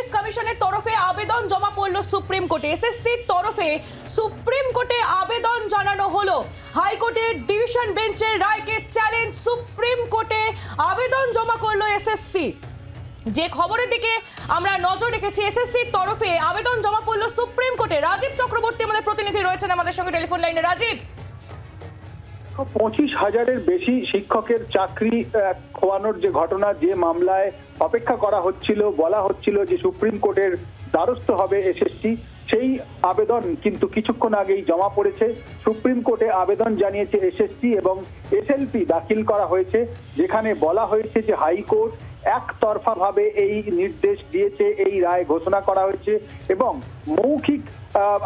Service কমিশনের তরফে আবেদন জমা পড়ল সুপ্রিম কোর্টে। এসএসসির তরফে সুপ্রিম কোর্টে আবেদন জানানো হলো। হাইকোর্টের ডিভিশন বেঞ্চের রায়কে চ্যালেঞ্জ সুপ্রিম কোর্টে আবেদন জমা করল এসএসসি যে খবরের দিকে আমরা নজর রেখেছি এসএসসির তরফে আবেদন জমা পড়ল সুপ্রিম কোর্টে। রাজীব চক্রবর্তী আমাদের প্রতিনিধি রয়েছেন আমাদের সঙ্গে টেলিফোন লাইনে। রাজীব। পঁচিশ হাজারের বেশি শিক্ষকের চাকরি খোয়ানোর যে ঘটনা, যে মামলায় অপেক্ষা করা হচ্ছিল, বলা হচ্ছিল যে সুপ্রিম কোর্টের দ্বারস্থ হবে এসএসটি, সেই আবেদন কিন্তু কিছুক্ষণ আগেই জমা পড়েছে। সুপ্রিম কোর্টে আবেদন জানিয়েছে এসএসটি এবং এসএলপি দাখিল করা হয়েছে, যেখানে বলা হয়েছে যে হাইকোর্ট একতরফা ভাবে এই নির্দেশ দিয়েছে, এই রায় ঘোষণা করা হয়েছে এবং মৌখিক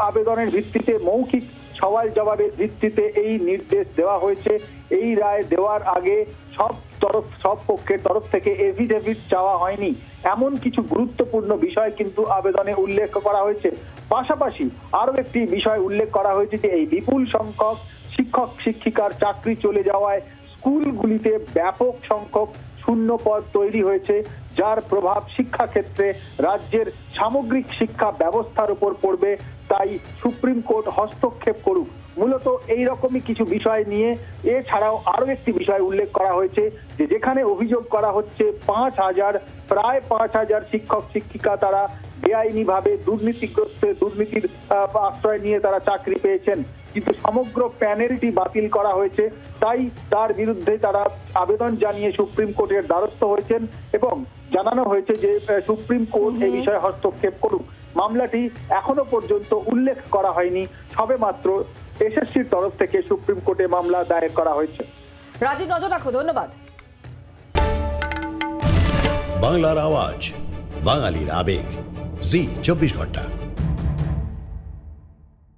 আবেদনের ভিত্তিতে মৌখিক সওয়াল জবাবের ভিত্তিতে এই নির্দেশ দেওয়া হয়েছে। এই রায় দেওয়ার আগে সব তরফ, সব পক্ষের তরফ থেকে এভিডেভিট চাওয়া হয়নি। এমন কিছু গুরুত্বপূর্ণ বিষয় কিন্তু আবেদনে উল্লেখ করা হয়েছে। পাশাপাশি আরও একটি বিষয় উল্লেখ করা হয়েছে যে এই বিপুল সংখ্যক শিক্ষক, শিক্ষিকার চাকরি চলে যাওয়ায় স্কুলগুলিতে ব্যাপক সংখ্যক শূন্য পদ তৈরি হয়েছে, যার প্রভাব শিক্ষা ক্ষেত্রে রাজ্যের সামগ্রিক শিক্ষা ব্যবস্থার উপর পড়বে। তাই সুপ্রিম কোর্ট হস্তক্ষেপ করুক। মূলত এই রকমই কিছু বিষয় নিয়ে, এছাড়াও আরও একটি বিষয় উল্লেখ করা হয়েছে যে যেখানে অভিযোগ করা হচ্ছে, পাঁচ হাজার, প্রায় পাঁচ হাজার শিক্ষক শিক্ষিকা তারা বেআইনি ভাবে দুর্নীতিগ্রস্ত দুর্নীতির আশ্রয় নিয়ে তারা চাকরি পেয়েছেন। কিন্তু সমগ্র প্যানেলটি বাতিল করা হয়েছে। তাই তার বিরুদ্ধে তারা আবেদন জানিয়ে সুপ্রিম কোর্টের দ্বারস্থ হয়েছেন এবং জানানো হয়েছে যে সুপ্রিম কোর্ট এই বিষয়ে হস্তক্ষেপ করুক। মামলাটি এখনও পর্যন্ত উল্লেখ করা হয়নি। সবে মাত্র এসএসসির তরফ থেকে সুপ্রিম কোর্টে মামলা দায়ের করা হয়েছে। রাজীব নজর রাখো ধন্যবাদ। বাংলার আওয়াজ বাঙালির আবেগ। জি চব্বিশ ঘণ্টা।